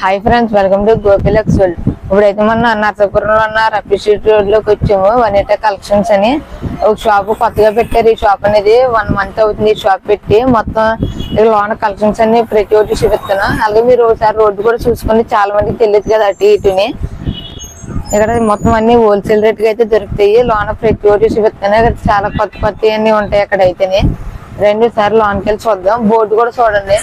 Hi friends welcome to Gopilux world ఇప్పుడైతే మొన్న నర్సాపురంలో ఉన్న రఫీ రోడ్లోకి వచ్చాము. వనిట కలెక్షన్స్ అని. ఒక షాప్ కొత్తగా పెట్టారు. ఈ షాప్ అనేది వన్ మంత్ అవుతుంది ఈ షాప్ పెట్టి. మొత్తం ఇక్కడ లోన కలెక్షన్స్ అన్ని ప్రతి ఒక్కటి చూపిస్తాను అలాగే మీరు ఒకసారి రోడ్డు కూడా చూసుకుని చాలా మందికి తెలియదు కదా అటు ఇటుని. ఇక్కడ మొత్తం అన్ని హోల్సేల్ రేట్కి అయితే దొరుకుతాయి. లోన ప్రతి ఒక్కటి చూపిస్తాను ఇక్కడ చాలా కొత్త కొత్త అన్నీ ఉంటాయి అక్కడ అయితేనే రెండు సార్లు లోన్కి వెళ్ళి చూద్దాం. బోర్డు కూడా చూడండి.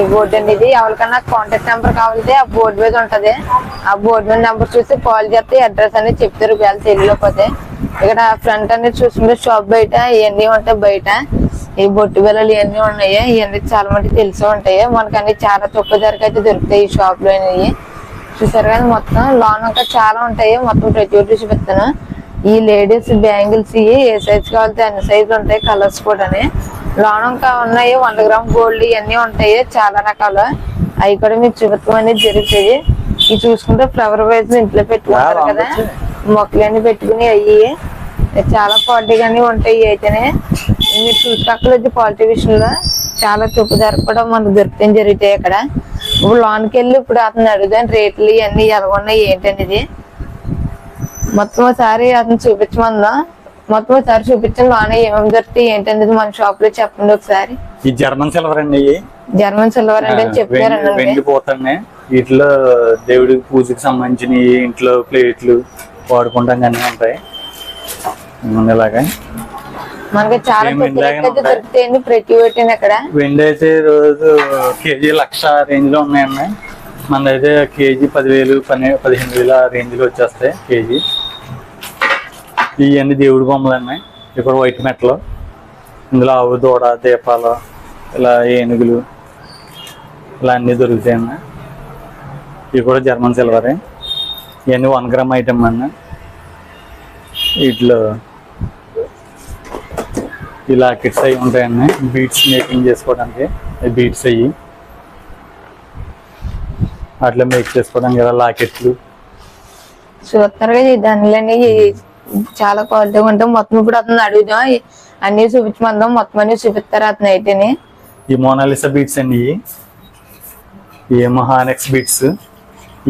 ఈ బోర్డు అండి ఇది. ఎవరికన్నా కాంటాక్ట్ నెంబర్ కావాలంటే ఆ బోర్డు మీద ఉంటది. ఆ బోర్డు మీద నెంబర్ చూసి కాల్ చేస్తే అడ్రస్ అనేది చెప్తారు వేళ తెలియకపోతే ఇక్కడ ఫ్రంట్ అనేది చూసుకుంటే షాప్ బయట ఇవన్నీ ఉంటాయి బయట. ఈ బొట్టు బిల్లలు ఇవన్నీ ఉన్నాయి. ఇవన్నీ చాలా మంది తెలిసి ఉంటాయి. మనకు అన్ని చాలా తక్కువ ధరకు అయితే దొరుకుతాయి ఈ షాప్లో అనేవి. చూసారు కానీ మొత్తం? లోన్ ఇంకా చాలా ఉంటాయి. మొత్తం ప్రతి ఒక్కటి చూపిస్తాను. ఈ లేడీస్ బ్యాంగిల్స్ ఇవి ఏ సైజ్ కావాలంటే అన్ని సైజులు ఉంటాయి. కలర్స్ కూడా లోన్ ఇంకా ఉన్నాయి వంద గ్రామ్ గోల్డ్ ఇవన్నీ ఉంటాయి చాలా రకాలు. అవి కూడా మీకు చూపించడం అనేది జరుగుతుంది. ఇవి చూసుకుంటే ఫ్లవర్ వైజ్ ఇంట్లో పెట్టుకుంటారు కదా. మొక్కలన్నీ పెట్టుకుని అయ్యి చాలా క్వాలిటీగానే ఉంటాయి అయితేనే. మీరు చూసుకోక్కర్లేదు క్వాలిటీ విషయంలో చాలా తక్కువ ధర కూడా మనకు దొరుకుతాయి జరుగుతాయి అక్కడ. ఇప్పుడు లోన్కి వెళ్ళి ఇప్పుడు అతను అడుగుదాం రేట్లు ఇవన్నీ ఎలా ఉన్నాయి ఏంటనేది. మొత్తం ఒకసారి అతను చూపించమందా. మొత్తం ఒకసారి చూపించండి లోన ఏమేమి దొరుకుతాయి ఏంటనేది మన షాప్లో చెప్పండి ఒకసారి. ఈ జర్మన్ సిల్వర్ అండి జర్మన్ సిల్వర్ అంటే చెప్పారండి వీటిలో దేవుడి పూజకి సంబంధించిన ఇంట్లో ప్లేట్లు వాడుకుంటాం కానీ ఉంటాయి. ఇలాగా? మనకి చాలా. దొరుకుతాయండి ప్రతి ఒక్కటి అక్కడ. వెండి అయితే రోజు కేజీ లక్ష రేంజ్లో ఉన్నాయండి. మనదైతే కేజీ పదివేలు పని పదిహేను వేల రేంజ్లో వచ్చేస్తాయి కేజీ. ఇవన్నీ దేవుడి బొమ్మలు అన్నాయి ఇక్కడ వైట్ మెట్లు ఇందులో ఆవు దూడ దీపాలు ఇలా ఏనుగులు ఇలా అన్నీ దొరుకుతాయండి ఇవి కూడా జర్మన్ సిల్వరే ఇవన్నీ వన్ గ్రామ్ ఐటమ్ అన్న. వీటిలో ఈ లాకెట్స్ అవి ఉంటాయండి బీట్స్ మేకింగ్ చేసుకోవడానికి బీట్స్ అయ్యి. అట్లా మేక్ చేసుకోవడానికి ఇలా లాకెట్లు చూస్తున్నారు కదా చాలా క్వాలిటీ ఉంటాయి. మొత్తం ఇప్పుడు అతను అడుగుదాం. అన్ని చూపించమందాం. మొత్తం అన్ని చూపిస్తారు అతను అయితేనే. ఈ మోనాలిసా బీట్స్ అండి ఈ మహానెక్స్ బీట్స్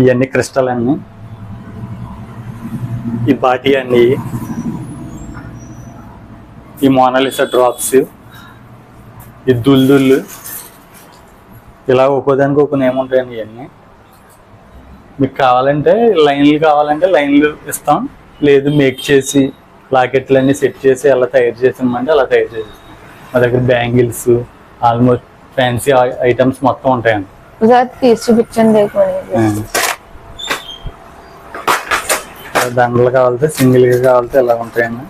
ఇవన్నీ క్రిస్టల్ అన్ని ఈ బాటి అండి ఈ మోనాలిసా డ్రాప్స్ ఈ దుల్దుళ్ళు ఇలా ఒక్కోదానికి ఒక్కో నేమ్ ఉంటాయండి ఇవన్నీ. మీకు కావాలంటే లైన్లు కావాలంటే లైన్లు ఇస్తాం. లేదు మేక్ చేసి లాకెట్లు అన్ని సెట్ చేసి అలా తయారు చేసామంటే అలా తయారు చేసి మా దగ్గర బ్యాంగిల్స్ ఆల్మోస్ట్ ఫ్యాన్సీ ఐటమ్స్ మొత్తం ఉంటాయండి. ఒకసారి తీసి చూపించండి కొని. ఆ, దండలు కావాలంటే సింగిల్గా కావాలంటే ఇలా ఉంటాయండి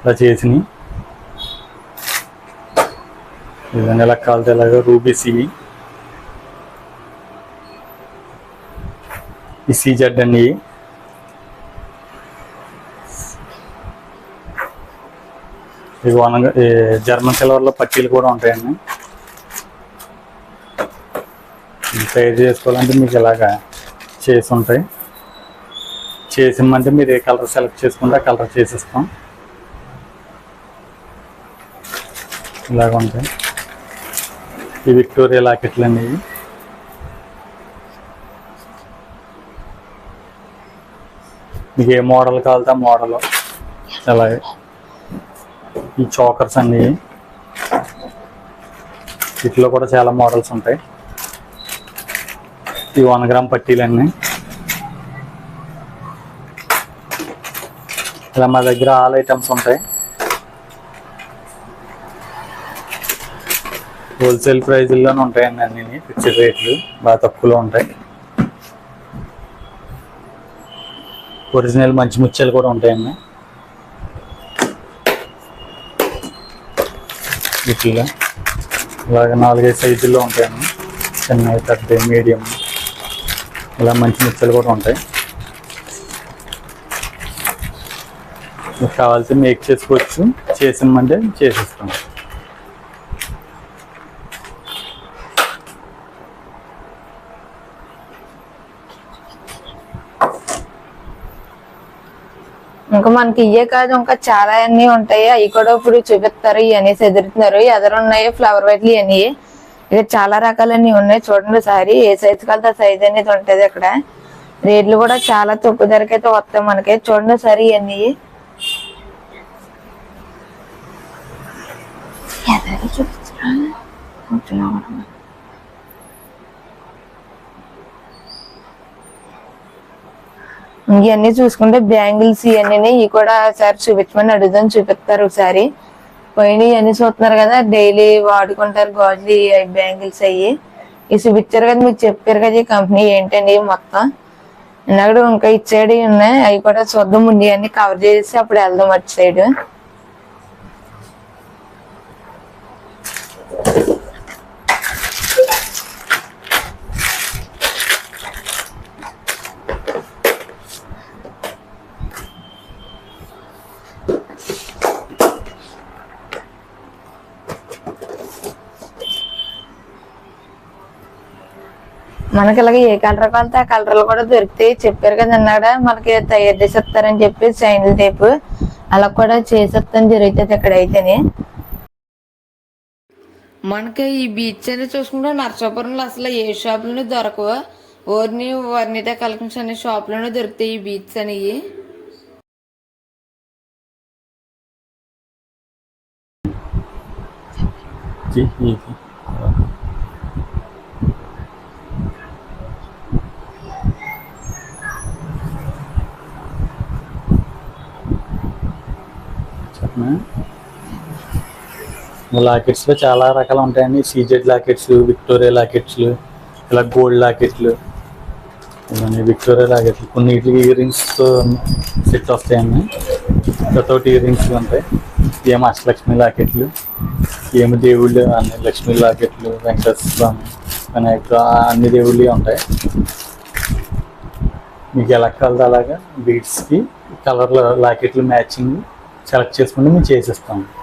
ఇలా చేసినవి. ఇవన్నీ ఎలా కావాలంటే ఇలాగ రూబీస్ ఇవి. ఈ సీజెడ్ అండి ఇవి. ఇవి వనగ ఈ జర్మన్ సిల్వర్లో పట్టీలు కూడా ఉంటాయండి. తయారు చేసుకోవాలంటే మీకు ఇలాగా చేసి ఉంటాయి. చేసిమ్మంటే మీరు ఏ కలర్ సెలెక్ట్ చేసుకుంటే ఆ కలర్ చేసిస్తాం. ఇలాగ ఉంటాయి. ఈ విక్టోరియా లాకెట్లు అండి ఇవి. మీకు ఏ మోడల్ కావాలంటే ఆ మోడల్ అలాగే. ఈ చోకర్స్ అండి వీటిలో కూడా చాలా మోడల్స్ ఉంటాయి. ఈ వన్ గ్రామ్ పట్టీలన్నీ. ఇలా మా దగ్గర ఆల్ ఐటమ్స్ ఉంటాయి. హోల్సేల్ ప్రైజుల్లోనే ఉంటాయండి అన్ని ఫిక్స్డ్ రేట్లు బాగా తక్కువలో ఉంటాయి. ఒరిజినల్ మంచి ముత్యాలు కూడా ఉంటాయండి. వీటిలో ఇలాగ నాలుగైదు సైజుల్లో ఉంటాయండి చిన్న పెద్ద మీడియం. ఇలా మంచి ముత్యాలు కూడా ఉంటాయి. మీకు కావాల్సి మేక్ చేసుకోవచ్చు. చేసినమంటే చేసేస్తాం ఇంకా మనకి ఇయ్యే కాదు ఇంకా చాలా అన్ని ఉంటాయి. అవి కూడా ఇప్పుడు చూపిస్తారు ఇవన్నీ ఎదురుతున్నారు. ఎదురు ఉన్నాయి ఫ్లవర్ వైట్లు ఇవన్నీ ఇక చాలా రకాలన్నీ ఉన్నాయి. చూడండి సారీ ఏ సైజు కలితే ఆ సైజ్ అనేది ఉంటుంది అక్కడ. రేట్లు కూడా చాలా తక్కువ ధరకి అయితే వస్తాయి మనకి. చూడండి సారీ ఇవన్నీ ఎదరి ఇవన్నీ చూసుకుంటే బ్యాంగిల్స్ ఇవన్నీ ఇవి కూడా ఒకసారి చూపించమని అడుగుదాం చూపిస్తారు ఒకసారి. పోయిన ఇవన్నీ చూస్తున్నారు కదా డైలీ వాడుకుంటారు గాజులు బ్యాంగిల్స్ అయ్యి. ఇవి చూపించారు కదా మీకు చెప్పారు కదా ఈ కంపెనీ ఏంటండి మొత్తం. ఇందాక ఇంకా ఇచ్చేడి ఉన్నాయి అవి కూడా చూద్దాం ముందు అన్ని కవర్ చేసి అప్పుడు వెళ్దాం అటు సైడ్. మనకి ఇలాగ ఏ కలర్ కావాలితే ఆ కలర్లు కూడా దొరుకుతాయి. చెప్పారు కదా అన్నాడ? మనకి తయారు చేసి ఇస్తారని చెప్పి సైన్ల టైప్. అలా కూడా చేసేస్తాను జరుగుతుంది ఇక్కడైతేనే. మనకి ఈ బీచ్ అనేది చూసుకుంటే నర్సాపురంలో అసలు ఏ షాపులోనూ దొరకవు. ఓర్ని వర్ణిత కలెక్షన్స్ అనే షాపులోనే దొరుకుతాయి ఈ బీచ్ అనేవి. ఇది ఇది చెప్పనా లాకెట్స్లో చాలా రకాలు ఉంటాయండి. సీజెడ్ లాకెట్స్ విక్టోరియా లాకెట్స్లు ఇలా గోల్డ్ లాకెట్లు విక్టోరియా లాకెట్లు. కొన్ని ఇయర్ రింగ్స్తో సెట్ వస్తాయండి. వితౌట్ ఇయర్ రింగ్స్ ఉంటాయి. ఏమో అష్టలక్ష్మి లాకెట్లు ఏమి దేవుళ్ళు అన్ని లక్ష్మీ లాకెట్లు వెంకటేశ్వర స్వామి వినాయక అన్ని దేవుళ్ళు ఉంటాయి. మీకు ఎలా కావాలో అలాగా బీడ్స్కి కలర్ లాకెట్లు మ్యాచింగ్ సెలెక్ట్ చేసుకుంటే మేము చేసేస్తాము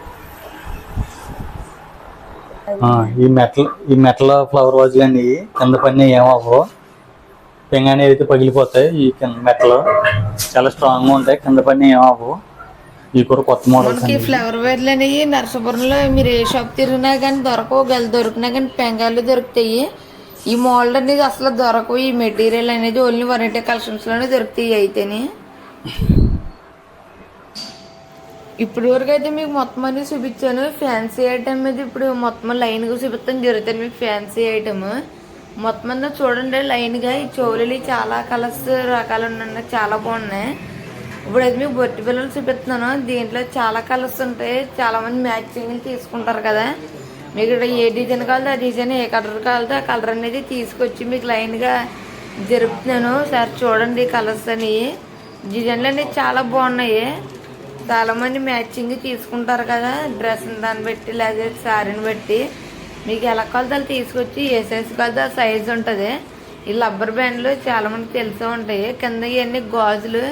ఈ మెటల్ ఈ మెటల్ ఫ్లవర్ వాజులు అండి కింద పని ఏమవ్వవు పెంగానే అయితే పగిలిపోతాయి ఈ కింద మెటల్ చాలా స్ట్రాంగ్గా ఉంటాయి. కింద పని ఏమవ్వవు ఈ కూడా కొత్త అండి. ఫ్లవర్ వేర్లు అనేవి నరసాపురంలో మీరు ఏ షాప్ తిరిగినా కానీ దొరకవు. గల దొరికినా కానీ పెంగాలు దొరుకుతాయి. ఈ మోల్డ్ అనేది అసలు దొరకవు. ఈ మెటీరియల్ అనేది ఓన్లీ వరైటీ కలెక్షన్స్లోనే దొరుకుతాయి అయితేనే. ఇప్పుడు వరకు అయితే మీకు మొత్తం అన్ని చూపించాను. ఫ్యాన్సీ ఐటమ్ మీద ఇప్పుడు మొత్తం లైన్గా చూపిస్తాను జరుగుతుంది మీకు ఫ్యాన్సీ ఐటమ్ మొత్తం అంతా చూడండి లైన్గా ఈ చెవులు చాలా కలర్స్ రకాలు ఉన్నాయి. చాలా బాగున్నాయి. ఇప్పుడైతే మీకు బొట్టి పిల్లలు చూపిస్తున్నాను. దీంట్లో చాలా కలర్స్ ఉంటాయి. చాలామంది మ్యాచింగ్ తీసుకుంటారు కదా. మీకు ఇక్కడ ఏ డిజైన్ కావాలో ఆ డిజైన్ ఏ కలర్ కావాలో ఆ కలర్ అనేది తీసుకొచ్చి మీకు లైన్గా జరుపుతున్నాను. సార్ చూడండి కలర్స్ అని డిజైన్లు అనేవి చాలా బాగున్నాయి. చాలా మంది మ్యాచింగ్ తీసుకుంటారు కదా. డ్రెస్ దాన్ని బట్టి లేదా శారీని బట్టి. మీకు ఎలా కావాలో తీసుకొచ్చి ఏ సైజ్ కొలత ఆ సైజ్ ఉంటుంది. ఈ రబ్బర్ బ్యాండ్లు చాలా మందికి తెలిసే ఉంటాయి. కింద ఇవన్నీ గాజులు.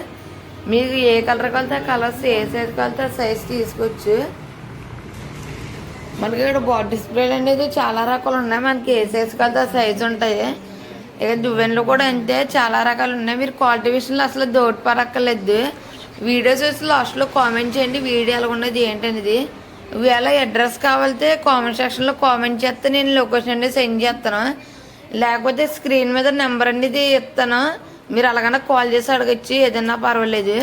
మీకు ఏ కలర్ కొలత ఆ కలర్స్ ఏ సైజ్ కొలత ఆ సైజ్ తీసుకోవచ్చు మనకి ఇక్కడ బాడీ స్ప్రే అనేది చాలా రకాలు ఉన్నాయి. మనకి ఏ సైజ్ కొలత ఆ సైజ్ ఉంటాయి. ఇక దువ్వెన్లు కూడా అంతే. చాలా రకాలు ఉన్నాయి. మీరు క్వాలిటీ విషయంలో అసలు దోటిపరక్కర్లేదు వీడియో చూసి లాస్ట్లో కామెంట్ చేయండి. వీడియో ఎలా ఉన్నది ఏంటనేది. ఒకవేళ అడ్రస్ కావాలితే కామెంట్ సెక్షన్లో కామెంట్ చేస్తే నేను లొకేషన్ అనేది సెండ్ చేస్తాను లేకపోతే స్క్రీన్ మీద నెంబర్ అనేది ఇస్తాను మీరు అలాగైనా కాల్ చేసి అడగచ్చు ఏదైనా పర్వాలేదు.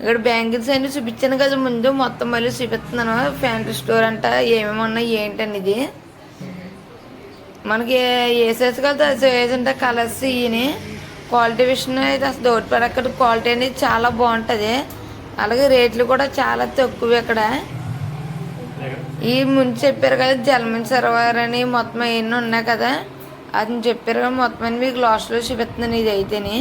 ఇక్కడ బ్యాంగిల్స్ అన్ని చూపించాను కదా ముందు మొత్తం మళ్ళీ చూపిస్తున్నాను. ఫ్యాంటరీ స్టోర్ అంట ఏమేమి ఉన్నాయి ఏంటనేది. మనకి ఏ సైజు కలితే ఆ సైజ్ అంటే కలర్స్ ఇవి క్వాలిటీ విషయం అయితే అసలు దోటి పడక్కడ క్వాలిటీ అనేది చాలా బాగుంటుంది. అలాగే రేట్లు కూడా చాలా తక్కువ ఇక్కడ ఈ ముందు చెప్పారు కదా జలమన్ సర్వర్ అని మొత్తం అవన్నీ ఉన్నాయి కదా. అది చెప్పారు కదా మొత్తం అని మీకు లాస్ట్లో చూపిస్తున్నాను ఇది అయితేనే.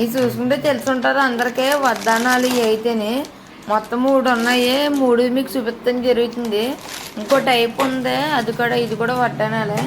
ఇది చూసుకుంటే తెలుసుంటారు అందరికీ వడ్డానాలు ఇవి అయితేనే. మొత్తం మూడు ఉన్నాయి. మూడు మీకు చూపిస్తాను జరుగుతుంది. ఇంకో టైప్ ఉంది. అది కూడా ఇది కూడా వడ్డానాలే